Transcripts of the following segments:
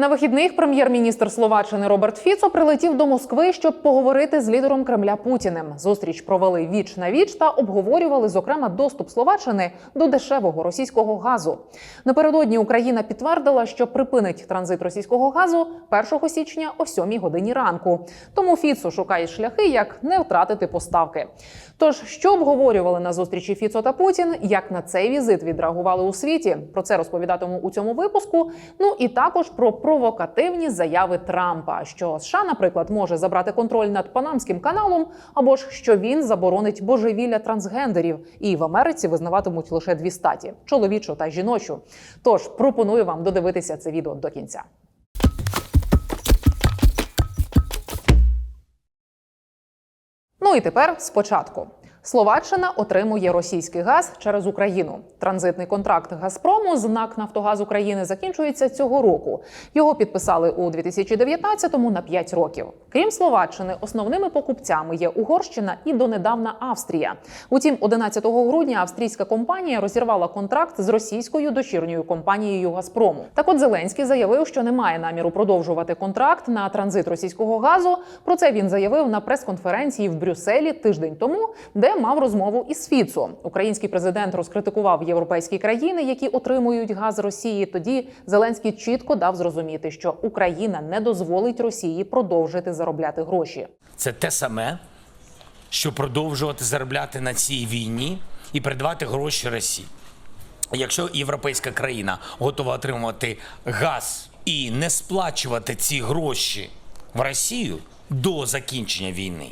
На вихідних прем'єр-міністр Словаччини Роберт Фіцо прилетів до Москви, щоб поговорити з лідером Кремля Путіним. Зустріч провели віч на віч та обговорювали зокрема доступ Словаччини до дешевого російського газу. Напередодні Україна підтвердила, що припинить транзит російського газу 1 січня о 7 годині ранку. Тому Фіцо шукає шляхи, як не втратити поставки. Тож, що обговорювали на зустрічі Фіцо та Путін, як на цей візит відреагували у світі? Про це розповідатиму у цьому випуску. Ну і також про провокативні заяви Трампа, що США, наприклад, може забрати контроль над Панамським каналом, або ж що він заборонить божевілля трансгендерів, і в Америці визнаватимуть лише дві статі чоловічу та жіночу. Тож пропоную вам додивитися це відео до кінця. Ну і тепер спочатку. Словаччина отримує російський газ через Україну. Транзитний контракт Газпрому з НАК Нафтогаз України закінчується цього року. Його підписали у 2019-му на 5 років. Крім Словаччини, основними покупцями є Угорщина і донедавна Австрія. Утім, 11 грудня австрійська компанія розірвала контракт з російською дочірньою компанією Газпрому. Так от Зеленський заявив, що не має наміру продовжувати контракт на транзит російського газу. Про це він заявив на прес-конференції в Брюсселі тиждень тому, де мав розмову із Фіцо. Український президент розкритикував європейські країни, які отримують газ Росії. Тоді Зеленський чітко дав зрозуміти, що Україна не дозволить Росії продовжити заробляти гроші. Це те саме, що продовжувати заробляти на цій війні і передавати гроші Росії. Якщо європейська країна готова отримувати газ і не сплачувати ці гроші в Росію до закінчення війни,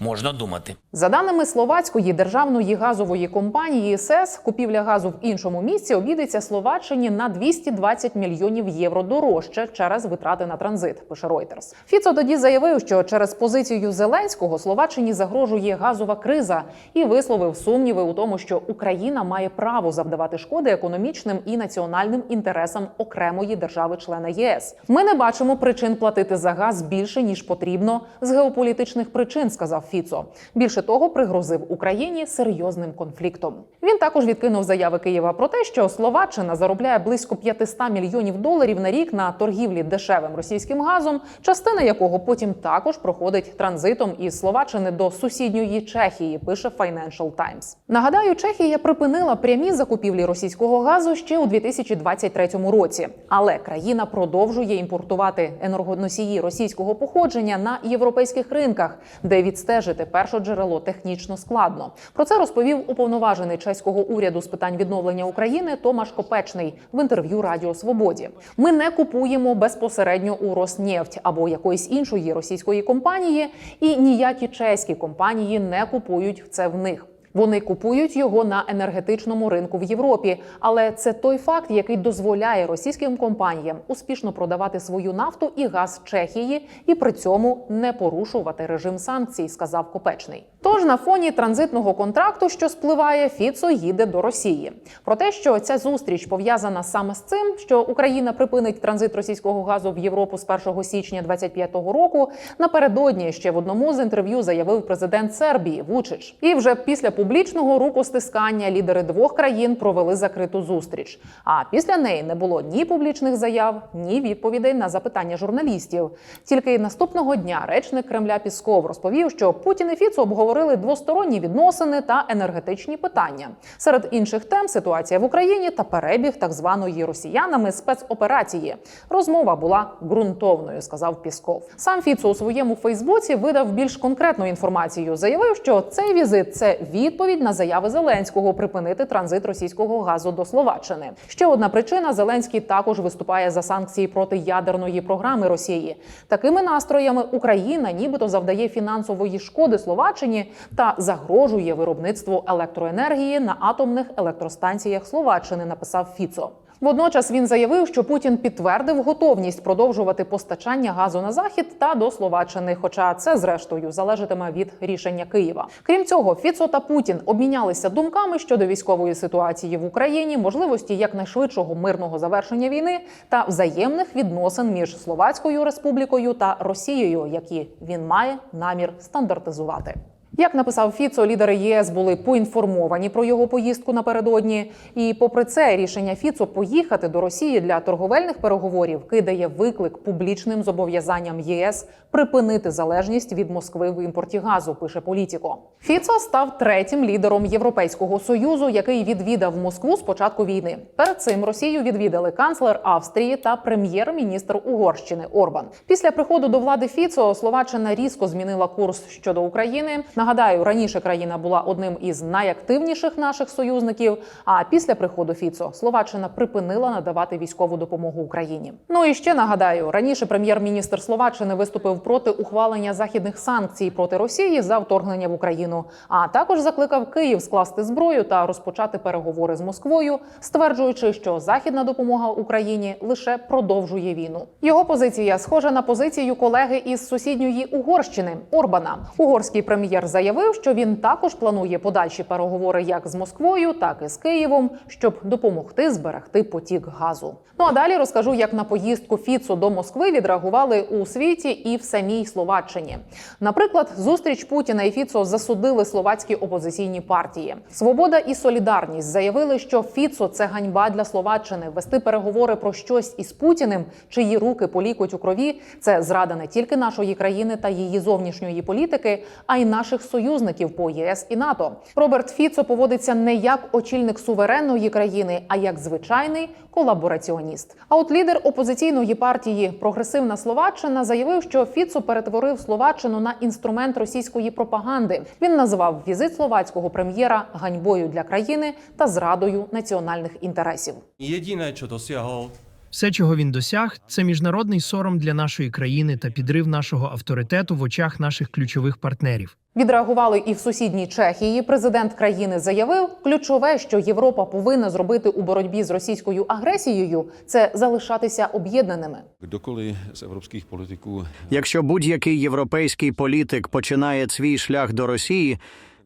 можна думати. За даними словацької державної газової компанії СЕС, купівля газу в іншому місці обійдеться Словаччині на 220 мільйонів євро дорожче через витрати на транзит. Пише Reuters. Фіцо тоді заявив, що через позицію Зеленського Словаччині загрожує газова криза і висловив сумніви у тому, що Україна має право завдавати шкоди економічним і національним інтересам окремої держави-члена ЄС. Ми не бачимо причин платити за газ більше ніж потрібно з геополітичних причин, сказав Фіцо. Більше того, пригрозив Україні серйозним конфліктом. Він також відкинув заяви Києва про те, що Словаччина заробляє близько 500 мільйонів доларів на рік на торгівлі дешевим російським газом, частина якого потім також проходить транзитом із Словаччини до сусідньої Чехії. Пише Financial Times. Нагадаю, Чехія припинила прямі закупівлі російського газу ще у 2023 році, але країна продовжує імпортувати енергоносії російського походження на європейських ринках, де відстежити першоджерело технічно складно. Про це розповів уповноважений чеського уряду з питань відновлення України Томаш Копечний в інтерв'ю Радіо Свободі. Ми не купуємо безпосередньо у Роснефть або якоїсь іншої російської компанії, і ніякі чеські компанії не купують це в них. Вони купують його на енергетичному ринку в Європі, але це той факт, який дозволяє російським компаніям успішно продавати свою нафту і газ Чехії і при цьому не порушувати режим санкцій, сказав Копечний. Тож на фоні транзитного контракту, що спливає, Фіцо їде до Росії. Про те, що ця зустріч пов'язана саме з цим, що Україна припинить транзит російського газу в Європу з 1 січня 2025 року. Напередодні ще в одному з інтерв'ю заявив президент Сербії Вучич. І вже після публічного рукостискання лідери двох країн провели закриту зустріч. А після неї не було ні публічних заяв, ні відповідей на запитання журналістів. Тільки наступного дня речник Кремля Пісков розповів, що Путін і Фіцо обговорили двосторонні відносини та енергетичні питання. Серед інших тем ситуація в Україні та перебіг так званої росіянами спецоперації. Розмова була ґрунтовною, сказав Пісков. Сам Фіцо у своєму Фейсбуці видав більш конкретну інформацію. Заявив, що цей візит це відповідь на заяви Зеленського припинити транзит російського газу до Словаччини. Ще одна причина: Зеленський також виступає за санкції проти ядерної програми Росії. Такими настроями Україна, нібито завдає фінансової шкоди Словаччині та загрожує виробництву електроенергії на атомних електростанціях Словаччини. Написав Фіцо. Водночас він заявив, що Путін підтвердив готовність продовжувати постачання газу на захід та до Словаччини. Хоча це зрештою залежатиме від рішення Києва. Крім цього, Фіцо та Путін обмінялися думками щодо військової ситуації в Україні, можливості якнайшвидшого мирного завершення війни та взаємних відносин між Словацькою республікою та Росією, які він має намір стандартизувати. Як написав Фіцо, лідери ЄС були поінформовані про його поїздку напередодні. І, попри це, рішення Фіцо поїхати до Росії для торговельних переговорів кидає виклик публічним зобов'язанням ЄС припинити залежність від Москви в імпорті газу. Пише Політіко. Фіцо став третім лідером Європейського союзу, який відвідав Москву з початку війни. Перед цим Росію відвідали канцлер Австрії та прем'єр-міністр Угорщини Орбан. Після приходу до влади Фіцо Словаччина різко змінила курс щодо України. Нагадаю, раніше країна була одним із найактивніших наших союзників. А після приходу Фіцо Словаччина припинила надавати військову допомогу Україні. Ну і ще нагадаю, раніше прем'єр-міністр Словаччини виступив проти ухвалення західних санкцій проти Росії за вторгнення в Україну, а також закликав Київ скласти зброю та розпочати переговори з Москвою, стверджуючи, що західна допомога Україні лише продовжує війну. Його позиція схожа на позицію колеги із сусідньої Угорщини Орбана. Угорський прем'єр заявив, що він також планує подальші переговори як з Москвою, так і з Києвом, щоб допомогти зберегти потік газу. Ну а далі розкажу, як на поїздку Фіцу до Москви відреагували у світі і в самій Словаччині. Наприклад, зустріч Путіна і Фіцо засудили словацькі опозиційні партії. Свобода і солідарність заявили, що Фіцо це ганьба для Словаччини. Вести переговори про щось із Путіним, чиї руки полікуть у крові. Це зрада не тільки нашої країни та її зовнішньої політики, а й наших союзників по ЄС і НАТО. Роберт Фіцо поводиться не як очільник суверенної країни, а як звичайний колабораціоніст. А от лідер опозиційної партії Прогресивна Словаччина заявив, що Фіцо перетворив Словаччину на інструмент російської пропаганди. Він називав візит словацького прем'єра ганьбою для країни та зрадою національних інтересів. Jediné, čo dosiahol, Все, чого він досяг, це міжнародний сором для нашої країни та підрив нашого авторитету в очах наших ключових партнерів. Відреагували і в сусідній Чехії. Президент країни заявив, ключове, що Європа повинна зробити у боротьбі з російською агресією, це залишатися об'єднаними. Kdokoliv z evropských politiků Якщо будь-який європейський політик починає свій шлях до Росії,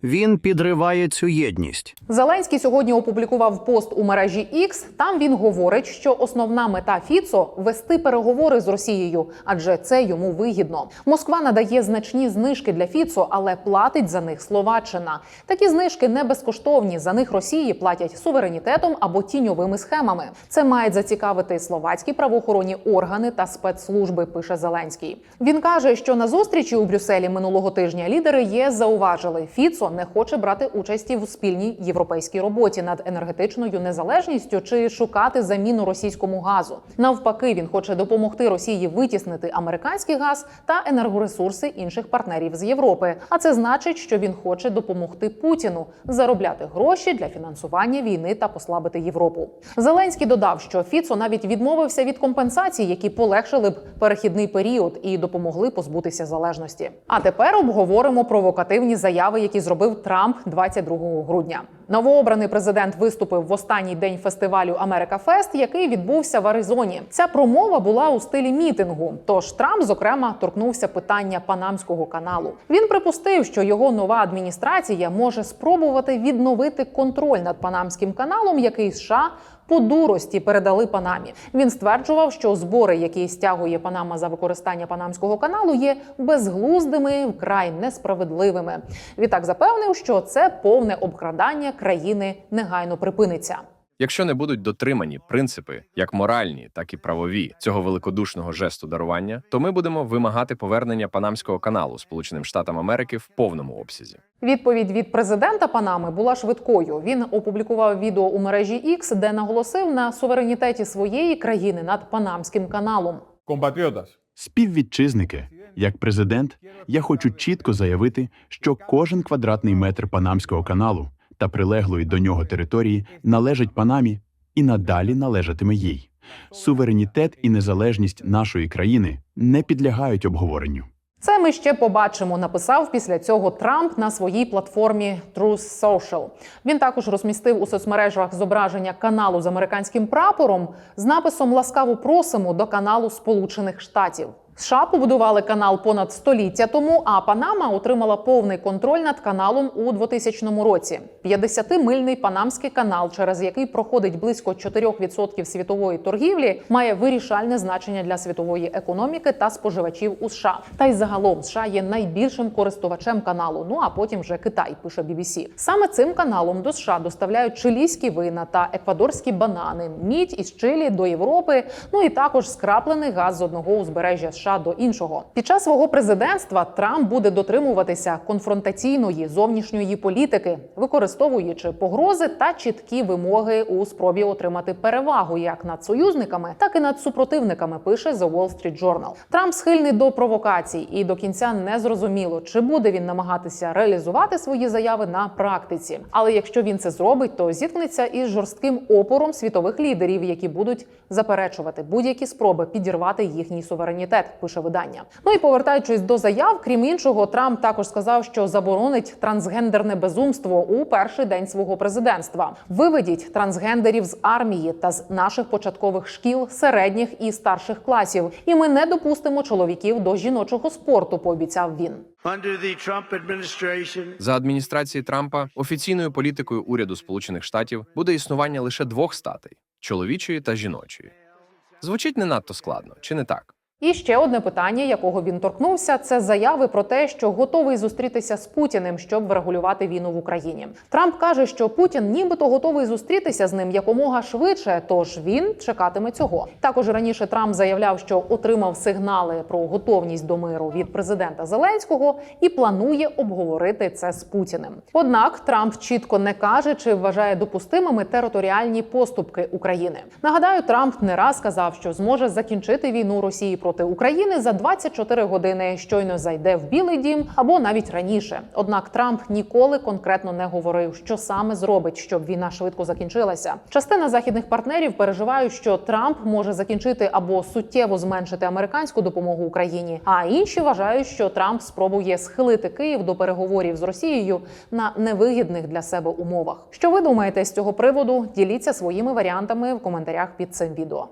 він підриває цю єдність. Зеленський сьогодні опублікував пост у мережі X. Там він говорить, що основна мета Фіцо вести переговори з Росією, адже це йому вигідно. Москва надає значні знижки для Фіцо, але платить за них Словаччина. Такі знижки не безкоштовні. За них Росії платять суверенітетом або тіньовими схемами. Це мають зацікавити словацькі правоохоронні органи та спецслужби. Пише Зеленський. Він каже, що на зустрічі у Брюсселі минулого тижня лідери ЄС зауважили, Фіцо не хоче брати участі в спільній європейській роботі над енергетичною незалежністю чи шукати заміну російському газу. Навпаки, він хоче допомогти Росії витіснити американський газ та енергоресурси інших партнерів з Європи. А це значить, що він хоче допомогти Путіну заробляти гроші для фінансування війни та послабити Європу. Зеленський додав, що Фіцо навіть відмовився від компенсацій, які полегшили б перехідний період і допомогли позбутися залежності. А тепер обговоримо провокативні заяви, які зробив Трамп 22 грудня. Новообраний президент виступив в останній день фестивалю Америка Фест, який відбувся в Аризоні. Ця промова була у стилі мітингу. Тож Трамп, зокрема, торкнувся питання Панамського каналу. Він припустив, що його нова адміністрація може спробувати відновити контроль над Панамським каналом, який США по дурості передали Панамі. Він стверджував, що збори, які стягує Панама за використання Панамського каналу, є безглуздими, вкрай несправедливими. Відтак запевнив, що це повне обкрадання країни негайно припиниться. Якщо не будуть дотримані принципи, як моральні, так і правові цього великодушного жесту дарування, то ми будемо вимагати повернення Панамського каналу Сполученим Штатам Америки в повному обсязі. Відповідь від президента Панами була швидкою. Він опублікував відео у мережі X, де наголосив на суверенітеті своєї країни над Панамським каналом. Compatriotas, Співвітчизники, як президент, я хочу чітко заявити, що кожен квадратний метр Панамського каналу та прилеглої до нього території належить Панамі і надалі належатиме їй. Суверенітет і незалежність нашої країни не підлягають обговоренню. Це ми ще побачимо. Написав після цього Трамп на своїй платформі Truth Social. Він також розмістив у соцмережах зображення каналу з американським прапором з написом Ласкаво просимо до каналу Сполучених Штатів. США побудували канал понад століття тому, а Панама отримала повний контроль над каналом у 2000 році. 50-мильний панамський канал, через який проходить близько 4% світової торгівлі, має вирішальне значення для світової економіки та споживачів у США. Та й загалом США є найбільшим користувачем каналу. Ну а потім вже Китай пише BBC. Саме цим каналом до США доставляють чилійські вина та еквадорські банани, мідь із Чилі до Європи. Ну і також скраплений газ з одного узбережжя США до іншого. Під час свого президентства Трамп буде дотримуватися конфронтаційної зовнішньої політики, використовуючи погрози та чіткі вимоги у спробі отримати перевагу як над союзниками, так і над супротивниками. Пише The Wall Street Journal. Трамп схильний до провокацій, і до кінця не зрозуміло, чи буде він намагатися реалізувати свої заяви на практиці. Але якщо він це зробить, то зіткнеться із жорстким опором світових лідерів, які будуть заперечувати будь-які спроби підірвати їхній суверенітет. Пише видання. Ну і повертаючись до заяв, крім іншого, Трамп також сказав, що заборонить трансгендерне безумство у перший день свого президентства. Виведіть трансгендерів з армії та з наших початкових шкіл, середніх і старших класів. І ми не допустимо чоловіків до жіночого спорту. Пообіцяв він. За адміністрації Трампа офіційною політикою уряду Сполучених Штатів буде існування лише двох статей чоловічої та жіночої. Звучить не надто складно, чи не так? І ще одне питання, якого він торкнувся, це заяви про те, що готовий зустрітися з Путіним, щоб врегулювати війну в Україні. Трамп каже, що Путін нібито готовий зустрітися з ним якомога швидше, тож він чекатиме цього. Також раніше Трамп заявляв, що отримав сигнали про готовність до миру від президента Зеленського і планує обговорити це з Путіним. Однак Трамп чітко не каже, чи вважає допустимими територіальні поступки України. Нагадаю, Трамп не раз сказав, що зможе закінчити війну Росії проти України за 24 години, щойно зайде в Білий Дім або навіть раніше. Однак Трамп ніколи конкретно не говорив, що саме зробить, щоб війна швидко закінчилася. Частина західних партнерів переживають, що Трамп може закінчити або суттєво зменшити американську допомогу Україні. А інші вважають, що Трамп спробує схилити Київ до переговорів з Росією на невигідних для себе умовах. Що ви думаєте з цього приводу? Діліться своїми варіантами в коментарях під цим відео.